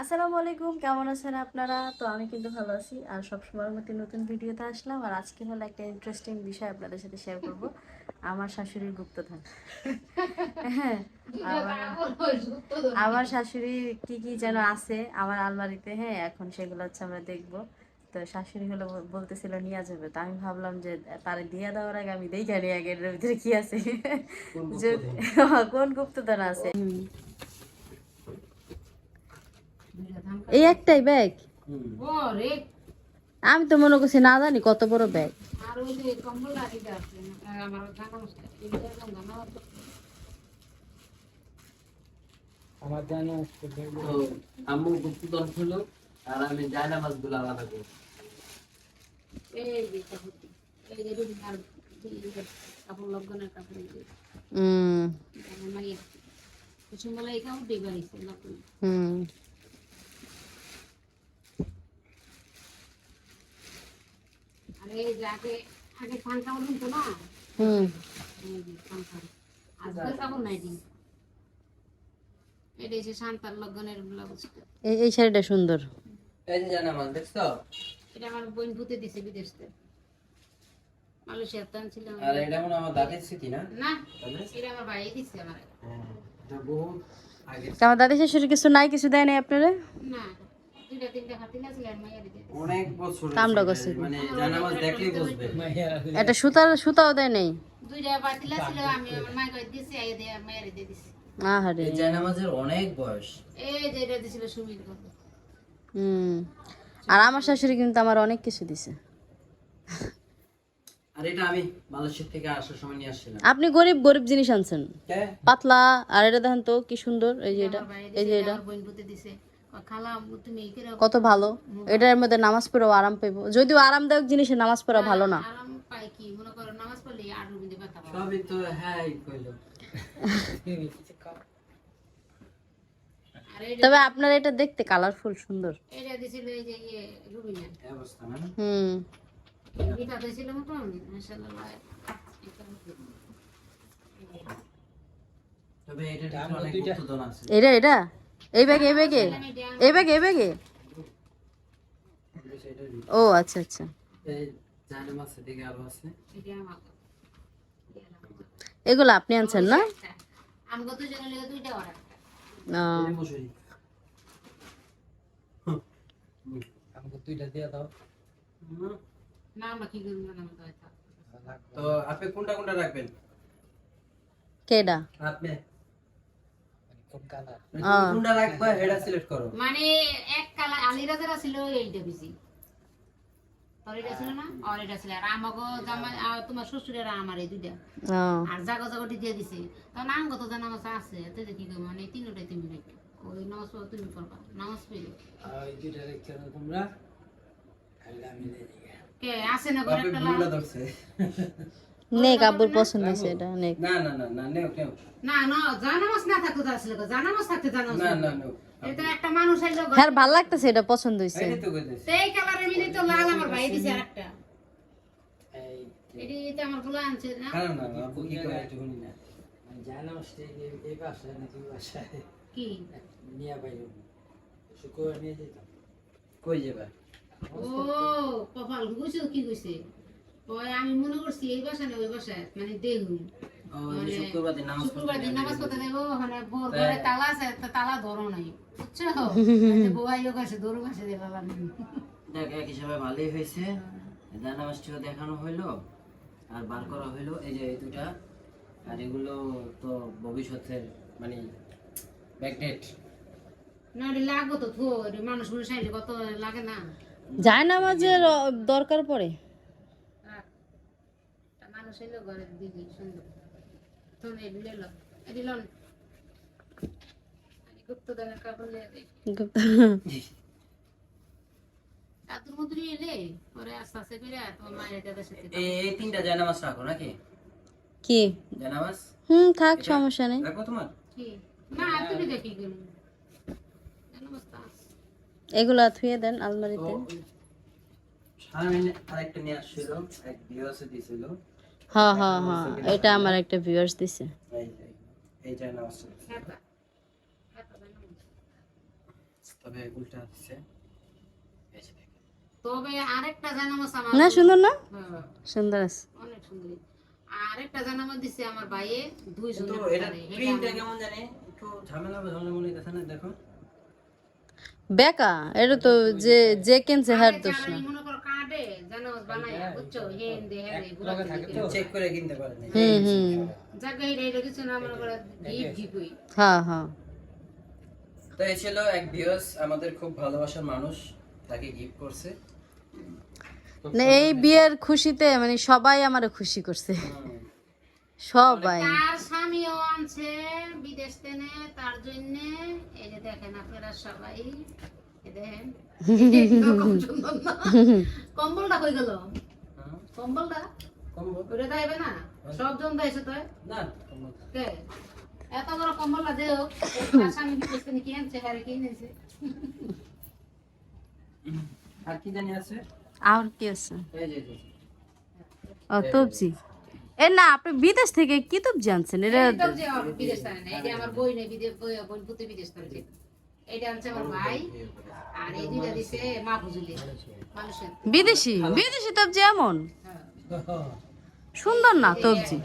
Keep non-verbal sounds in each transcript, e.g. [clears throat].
আসসালামু আলাইকুম কেমন আছেন আপনারা? তো আমি কিন্তু ভালো আছি। আর সবসময়ের মতো নতুন ভিডিওতে আসলাম। আর আজকে হলো একটা ইন্টারেস্টিং বিষয় আপনাদের সাথে শেয়ার করব। আমার শাশুড়ির গুপ্তধন। হ্যাঁ আমার আমার শাশুড়ির কি কি যেন আছে আমার আলমারিতে। হ্যাঁ এখন সেগুলো হচ্ছে আমরা দেখব। তো শাশুড়ি হলো বলতেছিল নিয়ে যাবে। তো আমি ভাবলাম যে তারে দিয়ে দেওয়ার আগে আমি দেখে নিই আগে ভিতরে কি আছে। যে- কোন গুপ্তধন আছে? এই একটাই ব্যাগ ওরে। আমি তো মনে করছি না জানি কত বড় ব্যাগ আর ওই যে কম্বল রাখিতে আছে আমার জানা আম্মু গুপ্তধন হলো আর আমি জায়না মাছগুলো আলাদা করি। এই এই এই শাড়িটা সুন্দর। এই যে জায়না মাছ দেখছ? এটা আমার বোন ভূতে দিছে বিদেশ থেকে। মালয়েশিয়ার টান ছিল আর এটা মনে আমার দাদির স্মৃতি না? না এটা আমার ভাই দিছে আমার। এটা আগে আমার দাদি শাশুড়ি কিছু নাই কিছু দেয় নাই আপনারা? না। অনেক বছর মানে বুঝবে। সুতাও দেয় নাই? দুইটা বাতিলা ছিল আমি আমার মায়ের কাছে দিছি আই দিয়ে মায়ের দিয়ে দিছি। আহারে। এই জায়না অনেক বয়স। এই যে এটা দিছিল সুমির কথা। হুম। আর আমার শাশুড়ি কিন্তু আমার অনেক কিছু দিছে। আর এটা আমি মালয়েশিয়া থেকে আসার সময় নিয়ে আসছিলাম। আপনি গরিব গরিব জিনিস আনছেন। পাতলা আর এটা দেখেন তো কি সুন্দর এই যে এটা এই যে এটা। দিছে। কত ভালো। এটার মধ্যে নামাজ পড়েও আরাম পাইব। যদিও আরামদায়ক জিনিসে নামাজ পড়া ভালো না। আরাম পাই কি? মনে করো নামাজ পড়লে আর রুবিতে ব্যথা পাবো সবই তো হ্যাঁ তবে আপনার এটা দেখতে কালারফুল সুন্দর। এটা দিছিল এই যে ইয়ে হুম। এটা? এই ব্যাগে এই ব্যাগে এই ব্যাগে এই ব্যাগে। ও আচ্ছা আচ্ছা। এগুলো আপনি আনছেন না? তো তো আপনি কোনটা কোনটা রাখবেন? কেডা? আপনি কোন কালার মানে তুমি কোনটা সিলেক্ট করো। মানে এক কালা আলিরাজের ছিল এইটা বেশি তোর এটা ছিল না? আর এটা ছিল। আর আমাগো জামা আর তোমার শ্বশুরের আমার এই দুইটা। ও আর জাগো জাগোটি দিয়ে দিছে। তো নাম কত জানা নামাজ আছে। এতে কি করব মানে তিনটাই তুমি রাখবে। ওই নামাজ তুমি করবা নামাজ আর ওই দুইটা রেখে দাও তোমরা। কে আসে না করে একটা নেক আব্বুর পছন্দ হয়েছে এটা নেক। না না না না নেও নেও। না না জানামাজ না থাকতো তার ছিল জানামাজ থাকতে জানামাজ না না নেও। এটা একটা মানুষ আইলো হ্যাঁ ভালো লাগতেছে এটা পছন্দ হয়েছে। এই তো কইতেছি। সেই কালারে মিলে তো লাল আমার ভাই দিছে আরেকটা। এই এটি আমারগুলো আনছে না? না না না আপু কি করে একটু শুনি না। আমি জানা এই এই নাকি বাসায়? কি? নিয়ে বাইরে। শুক্রবার নিয়ে যেতাম কই যাবে? ও কপাল গুছে কি কইছে? ওই আমি মনে করছি এই বাসা না ওই বাসায় মানে দেখুন শুক্রবার দিন নামাজ নামাজ দেবো মানে বোর ঘরে তালা আছে তা তালা ধরো নাই বুঝছ? [laughs] বউয়াইও কাছে দৌড় কাছে দেবা দেখ এক হিসাবে ভালোই হয়েছে। জানা দেখানো হইল আর বার করা হইল এই যে এই দুটা। আর এগুলো তো ভবিষ্যতের মানে ব্যাকডেট না তো মানুষ মানুষ কত লাগে না। যায় না মাঝের দরকার পড়ে। মানুষ দিদি সুন্দর। এটি লন গুপ্ত দানের কাপড় লে দে কাতুর মধ্যে এলে? পরে আস্তে আস্তে করে তোমার মায়ের দাদার সাথে এই এই তিনটা জানা রাখো নাকি? কি? জানা হুম থাক সমস্যা নেই। রাখো তোমার? কি? না তুমি দেখি গেল জানো থুয়ে দেন আলমারিতে। সারামিন আরেকটা নিয়ে আসছিল এক ভিউয়ার্সে দিছিল হ্যাঁ হ্যাঁ হ্যাঁ। এটা আমার একটা ভিউয়ার্স দিছে। তবে উল্টা তবে আরেকটা জানামাস আমার না সুন্দর না? হ্যাঁ, সুন্দর আছে। অনেক সুন্দর আরেকটা জানামাস দিছে আমার ভাইয়ে দুইজন কিন্তু এটা প্রিন্টটা কেমন জানি? একটু ঝামেলা ঝামেলা মনে হইতেছে দেখো বেকা এটা তো যে যে কিনছে হার দোষ না। মনে করো কাটে জানামাস বানায় বুঝছ হেন দে হেন চেক করে কিনতে পারেন হুম হুম। জায়গা এটা এটা কিছু না মনে করো গিফট গিফটই হ্যাঁ হ্যাঁ। তো এই ছিল এক ভিউস আমাদের খুব ভালোবাসার মানুষ তাকে গিফট করছে। না এই বিয়ের খুশিতে মানে সবাই আমারে খুশি করছে। সবাই। তার স্বামীও আনছে বিদেশ থেকে তার জন্য। এই যে দেখেন আপনারা সবাই। কম্বলটা কই গেল? হ্যাঁ, কম্বলটা? কম্বল? ওটা দাইবে না। সব জন দাইছে তো না কে? এত বড় কম্বলটা দেও স্বামী বিদেশ থেকে আনছে? কি এনেছে? [laughs] আর কি জানি আছে? আর কি আছে? এই যে ও তবজি। এ না আপনি বিদেশ থেকে কি তবজি আনছেন? এটা আমার বিদেশ থেকে না এই যে আমার বই নেই বিদেশ বই পুতে বিদেশ থেকে। এইটা আনছে আমার ভাই। আর এই দুইটা দিছে মা মানুষের। বিদেশি বিদেশি তবজি এমন? হ্যাঁ সুন্দর না তবজি?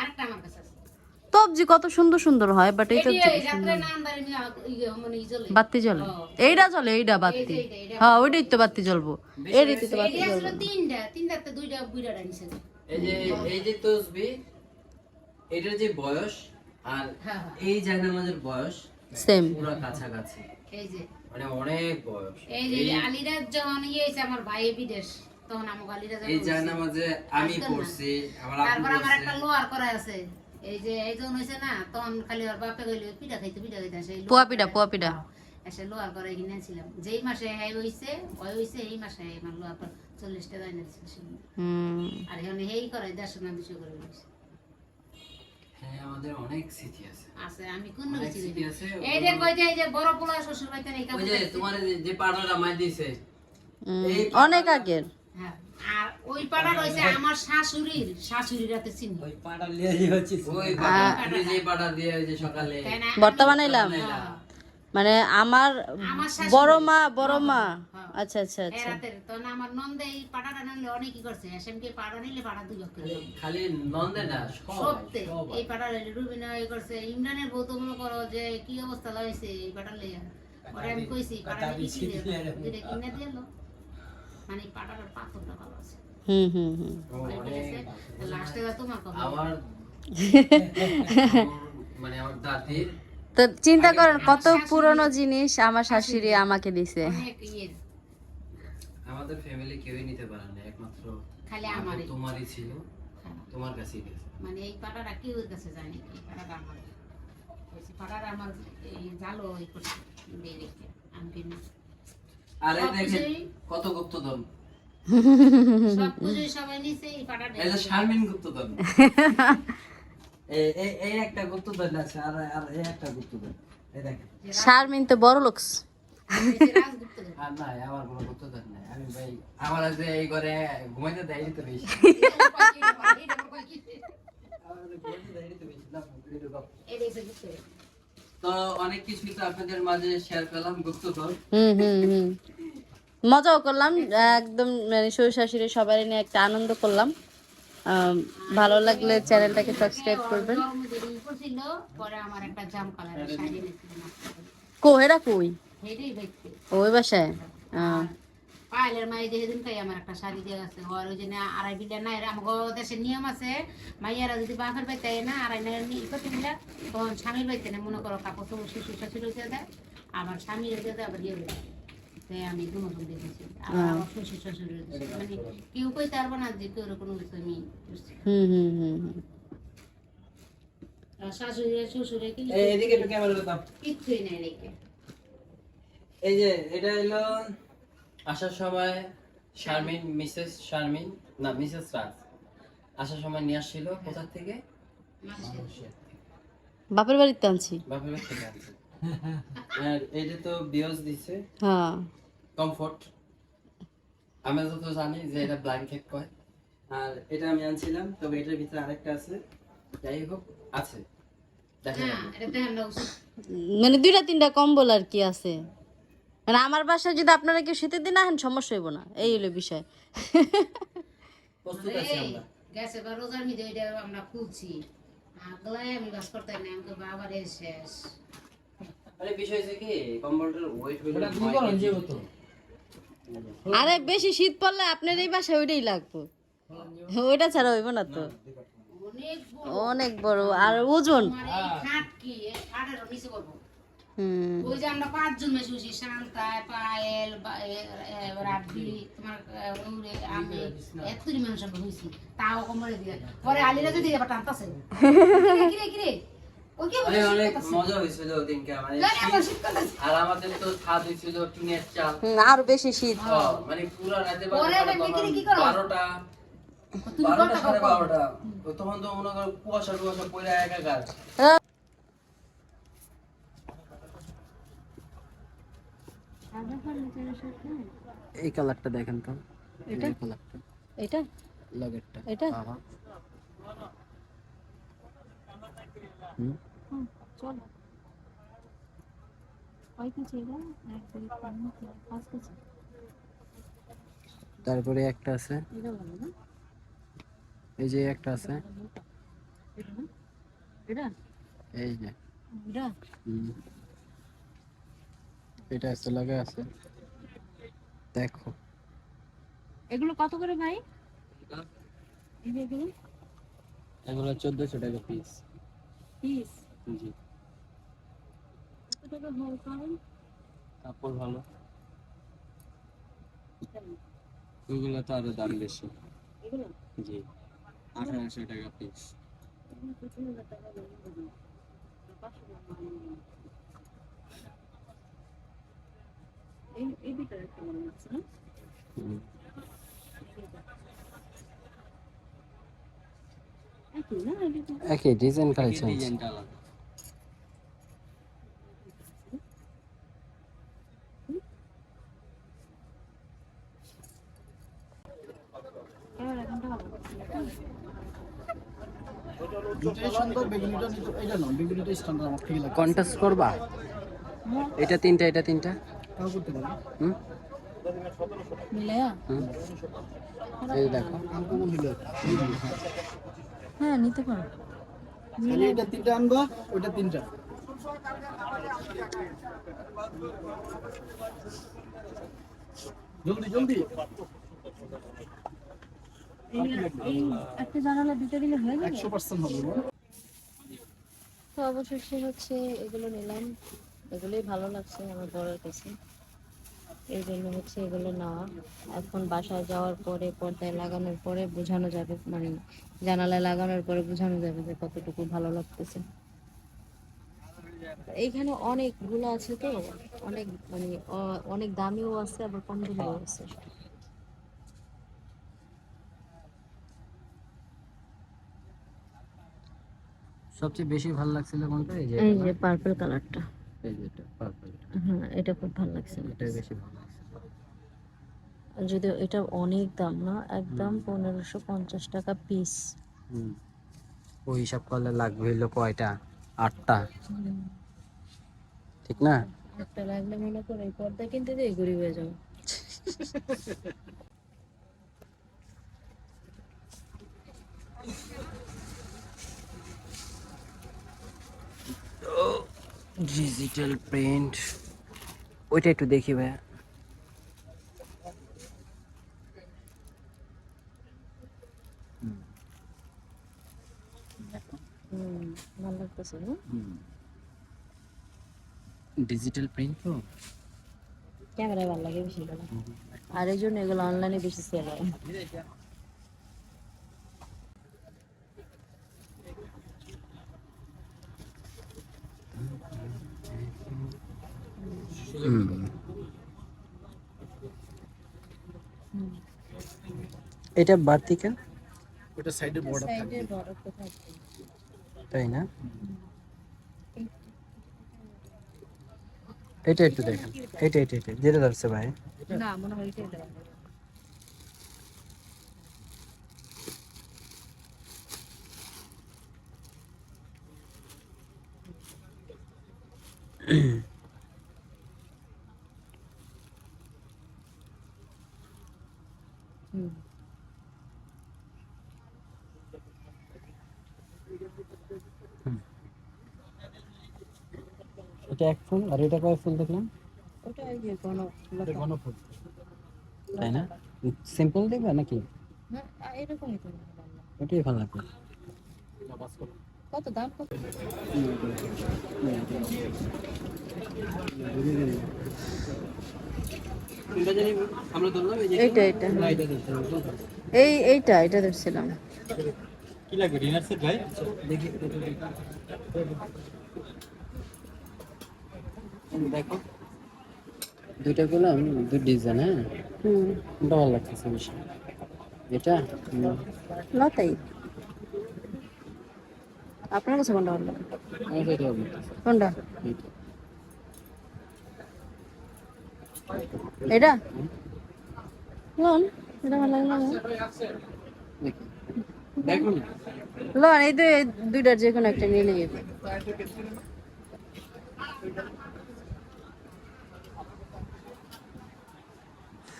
আরেকটা আমার কাছে তবজি কত সুন্দর সুন্দর হয় বাট এই এটি তবজি এই মানে। বাতি জ্বলে। এইটা জ্বলে এইটা বাতি। এই। হ্যাঁ ওইটাই তো বাতি জ্বলবো। এইটাই তো বাতি এটি আসলে তিনটা, তিনটাতে দুইটা বুইড়াটা নিছে। এই যে এই যে তসবি এটার যে বয়স আর হ্যাঁ, হ্যাঁ। এই জায়নামাজের বয়স সেম পুরো কাছাকাছি। এই যে, মানে অনেক বয়স। এই যে আলিরাজ যখন ইয়ে আমার ভাই বিদেশ, তখন আমাকে আলিরাজ এই যখন জায়নামাজে আমি পড়ছি আমার তারপর আমার একটা লোয়ার করা আছে। এই যে এই যখন হয়েছে না তখন খালি ওর বাপে গেলে পিঠা খাইতে পিঠা খাইতে। আসে পোয়া পিঠা পোয়া পিঠা। এসে লোয়ার করে কিনেছিলাম যেই মাসে হ্যাঁ হইছে ওই হইছে এই মাসে আমার লোয়ার করে। চল্লিশ টাকা এনেছিল হুম। আর এখন হেই করে দেড়শো না দুশো করে লইছে। হ্যাঁ আমাদের অনেক স্মৃতি আছে। আছে আমি কোন স্মৃতি আছে এই যে কই যে এই যে বড় পোলা শ্বশুর বাড়িতে এই ওই যে তোমার যে- যে পাড়াটা মাই দিছে অনেক আগের। হ্যাঁ আর ওই পাড়া রয়েছে আমার শাশুড়ির শাশুড়ির রাতে চিনি। ওই পাটা লিয়ে যে হচ্ছে ওই পাড়া যে পাড়া দিয়ে যে সকালে বর্তমানে এলাম। হ্যাঁ, মানে আমার বড় মা বড় মা? হ্যাঁ। আচ্ছা আচ্ছা আচ্ছা। তখন আমার নন্দে এই পাড়াটা নানলে অনেকই করছে। এসএমকে পাড়া নিলে পাড়া দুই লক্ষ খালি নন্দে না সত্যি এই পাড়া রুবিনা এই করছে। ইমরানের বউ তো মনে করো যে কি অবস্থা লাগাইছে এই পাড়া লইয়া পরে আমি কইছি পাড়া কি দুইটা কিনে দিলো। মানে পাড়াটার পাথরটা ভালো আছে। হুম হুম হুম। লাস্টে তোমার কথা [laughs] আমার মানে আমার দাদির তো চিন্তা করেন কত পুরনো জিনিস আমার শাশুড়ি আমাকে দিছে। আমাদের ফ্যামিলি কেউই নিতে পারে না একমাত্র খালি আমার আমারই। তোমারই ছিল। তোমার কাছেই গেছে। মানে এই পাড়াটা কেউ কাছে যায়নি এই পাড়াটা আমার। পাড়াটা আমার এই জালো এই করছে দিয়ে রেখে আমি কিনে আরে দেখেন কত গুপ্তধন। সব সবাই নিছে এই পাড়াটা এই যে শারমিন গুপ্তধন। [laughs] এই এই- এই একটা আছে আর আর এই একটা গুপ্তধন। এই দেখেন। শারমিন তো বড় লোকস। আর না আমার কোনো গুপ্তধন নাই। আমি ভাই আমার যে এই ঘরে ঘুমাইতে দেয় তো বেশি। আমাদের ঘুমাইতে দেয় তো বেশি। না এটা গল্প। এই দেখছে গুপ্ত তো অনেক কিছুই তো আপনাদের মাঝে শেয়ার করলাম গুপ্তধন। হুম হুম হুম। মজাও করলাম একদম মানে শ্বশুর শাশুড়ি সবাই নিয়ে একটা আনন্দ করলাম। ভালো লাগলে চ্যানেলটাকে সাবস্ক্রাইব করবেন। জন্মদিন করছিল পরে আমার একটা জাম কালারের কো এরা কই? ওই বাসায়? পায়েলের মাই যে সেদিন খাই আমার একটা শাড়ি দিয়ে গেছে। ওই জন্য আড়াই বিলা নাই আমাকে দেশের নিয়ম আছে, মাইয়ারা যদি বাপের বাড়িতে না, আড়াই না করতে দিলা, তখন স্বামীর বাড়িতে না, মনে করো কাপড় তো শ্বশুর শাশুড়ি দেয়, আবার স্বামীর দিয়ে দেয়, আবার দেয় আমি দুজন দেখেছি আবার আমার শ্বশুর শাশুড়ি মানে কেউ কইতে পারব না যে কেউ কোনো কিছু আমি হুম হুম হুম হুম। আর শাশুড়ি শ্বশুরে কি এই এদিকে একটু ক্যামেরা দাও। কিচ্ছুই নাই রেখে এই যে এটা হলো আসার সময় শারমিন মিসেস শারমিন না মিসেস রাজ। আসার সময় নিয়ে আসছিল কোথা থেকে? বাপের বাড়িতে আনছি। বাপের বাড়ি থেকে আনছে আর এটা তো বিয়স দিছে। হ্যাঁ। কমফোর্ট আমি যত জানি যে এটা ব্ল্যাঙ্কেট কয়। আর এটা আমি আনছিলাম তবে এটার ভিতরে আরেকটা আছে। যাই হোক আছে। হ্যাঁ মানে দুইটা তিনটা কম্বল আর কি আছে। মানে আমার বাসায় যদি আপনারা কেউ শীতের দিন আহেন সমস্যা হইব না। এই হলো বিষয়। প্রস্তুত আছি আমরা। গেছে বা রোজার আমরা খুলছি। আগলাই আমি বাস করতে না আমাকে বাবারে শেষ। আরে বিষয় হচ্ছে কি কম্বলটার ওয়েট বেশি শীত পড়লে আপনার এই বাসায় ওইটাই লাগবে। ওইটা ছাড়া হইব না তো। অনেক বড় আর ওজন। হুম। ওই যে আমরা পাঁচজন শান্তায় পায়েল রাব্বি তোমার আমি এতরি মানুষ আমরা তাও কমরে দিয়ে। পরে আলিরা যদি এবার টানতাছে। কিরে কিরে? আরে মানে বেশি শীত। মানে পুরো রাতে? বারোটা বারোটা সাড়ে বারোটা। তখন তো মনে করো কুয়াশা টুয়াশা পড়ে একাকার এই কালারটা দেখেন তো। এটা? কালারটা। এটা? লগেরটা এটা আহা হুম হুম, চল। তারপরে একটা আছে। এই যে একটা আছে। এটা এই যে। এটা? আছে লাগে আছে। দেখো। এগুলো কত করে ভাই? এগুলো। চোদ্দশো টাকা পিস পিস জি কত টাকা হয় পাবেন কাপড় ভালো ওইগুলো তো আরও দাম বেশি এগুলো জি আঠারোশো টাকা পিস এগুলো। এই এই ভিতরে একটা মনে হচ্ছে না একই ডিজাইন এখনটা ভালো কন্টাস্ট করবা? এটা তিনটা এটা তিনটা? হুম? হুম। এই দেখো। হ্যাঁ নিতে পারো। এটা তিনটা আনব ওটা তিনটা। জলদি জলদি। এই এই একটা জানালা দুটো দিলে হয়ে যাবে? হবে তো অবশেষে হচ্ছে এগুলো নিলাম। এগুলোই ভালো লাগছে আমার বড়ের কাছে। এই জন্য হচ্ছে এগুলো নেওয়া। এখন বাসায় যাওয়ার পরে পর্দায় লাগানোর পরে বোঝানো যাবে মানে জানালায় লাগানোর পরে বোঝানো যাবে যে কতটুকু ভালো লাগতেছে। এইখানে অনেকগুলো আছে তো অনেক মানে অনেক দামিও আছে আবার কম দামিও আছে। সবচেয়ে বেশি ভালো লাগছিল কোনটা? এই যে? পার্পল কালারটা এই যে এটা পার্পল হ্যাঁ এটা খুব ভালো লাগছে কাছে। বেশি ভালো লাগছে। যদিও এটা অনেক দাম না একদম পনেরোশো পঞ্চাশ টাকা পিস হুম। ওই হিসাব করলে লাগবে হইল কয়টা? আটটা। ঠিক না? একটা লাগলে মনে করো এই পর্দা কিনতে দিয়ে গরিব হয়ে যাও ডিজিটাল প্রিন্ট। ওইটা একটু দেখি ভাইয়া। হুম ভালো লাগতেছে না ডিজিটাল প্রিন্ট তো। ক্যামেরায় ভালো লাগে বেশি আর এই জন্য এগুলো অনলাইনে বেশি সেল হয়। এটা বাড়তি কেন? ওটা সাইডে বর্ডার সাইডে বড় কোথায় তাই না? এটা একটু দেখেন। এটা এটা এটা। যেটা ধরছে ভাই। না মনে হয় এটাই দেওয়া। [clears throat] হুম। এটা এক ফুল আর এটা কয় ফুল দেখলাম? ওটা এই যে কোনো তাই না? সিম্পল দেখবে নাকি? হ্যাঁ এরকমই তো। ওটাই ভালো লাগবে। এটা বাস করো। কত দাম? কত এই এইটা এটা এই এইটা এটা ধরছিলাম। কি লাগবে ডিনার সেট ভাই দেখি। দেখো। দুইটা করলাম দুই ডিজাইন হ্যাঁ? হুম। ভালো লাগতেছে বেশি? এটা? লতাই। আপনার কাছে কোনটা ভালো কোনটা? এটা? লন এটা ভালো লাগে না? দেখি। লন এই দুইটার যে কোনো একটা নিয়ে নিয়ে হুম। তো কিছু এটি কি সেট এই যে এটি এই যে এটি, এটি, এটি।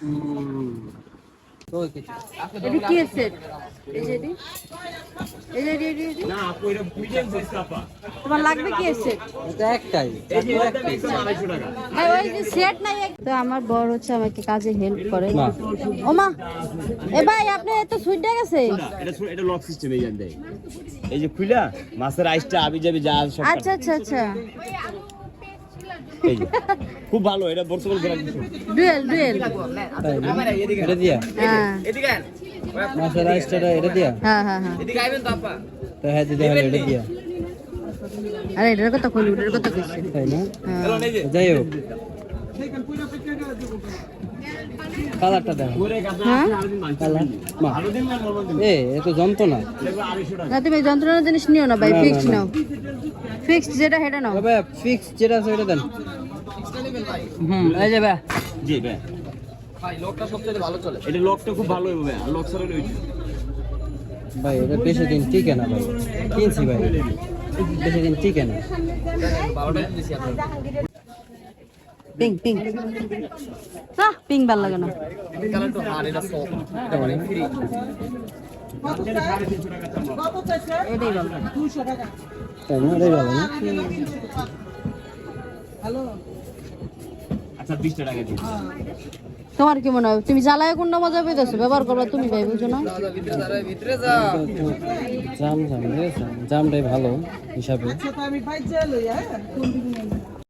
তোমার লাগবে কি সেট একটাই। চারটে একটাই। ওই যে সেট নাই তো আমার বড় হচ্ছে আমাকে কাজে হেল্প করে। এ ভাই আপনি এত সুইট গেছে এটা শু- এটা লক সিস্টেম এই জান দেয় এই যে খুলা মাছের আইসটা আবি যাবি যা আচ্ছা আচ্ছা আচ্ছা। এই খুব ভালো এটা বর্তমান গ্রাম ডুয়েল ডুয়েল? এটা দিয়া? হ্যাঁ। মাছের রাইসটা এটা দিয়া? হ্যাঁ হ্যাঁ হ্যাঁ। তো হ্যাঁ দিদি হ্যাঁ এটা দিয়া। আরে এটার কথা কইলি এটার কথা কইছি। তাই না? হ্যাঁ। যাই হোক। কালারটা দেখো। হ্যাঁ? কালার? মা। এ এ তো যন্ত্রণা। না তুমি এই যন্ত্রণা জিনিস নিও না ভাই ফিক্সড নাও। ফিক্সড যেটা সেটা নাও। তবে ফিক্স যেটা আছে ওটা দেন। হুম এই যে ভাই জি ভাই ভাই লোকটা সবচেয়ে ভালো চলে। এটা লকটা খুব ভালো হবে ভাই আর লক ছাড়া ভাই এটা বেশি দিন টিকে না ভাই। কিনছি ভাই। বেশি দিন টিকে না। পিঙ্ক পিঙ্ক না পিঙ্ক ভালো লাগে না। কালার তো হার এটা সফট এটা ফ্রি এটাই ভালো এটাই ভালো না 20 টাকা দিন তোমার কি মনে হয়? তুমি জ্বালায় কোনটা মজা পেতেছো? ব্যবহার করবা তুমি ভাই, বুঝো না? জাম জাম, জামটাই ভালো হিসাবে।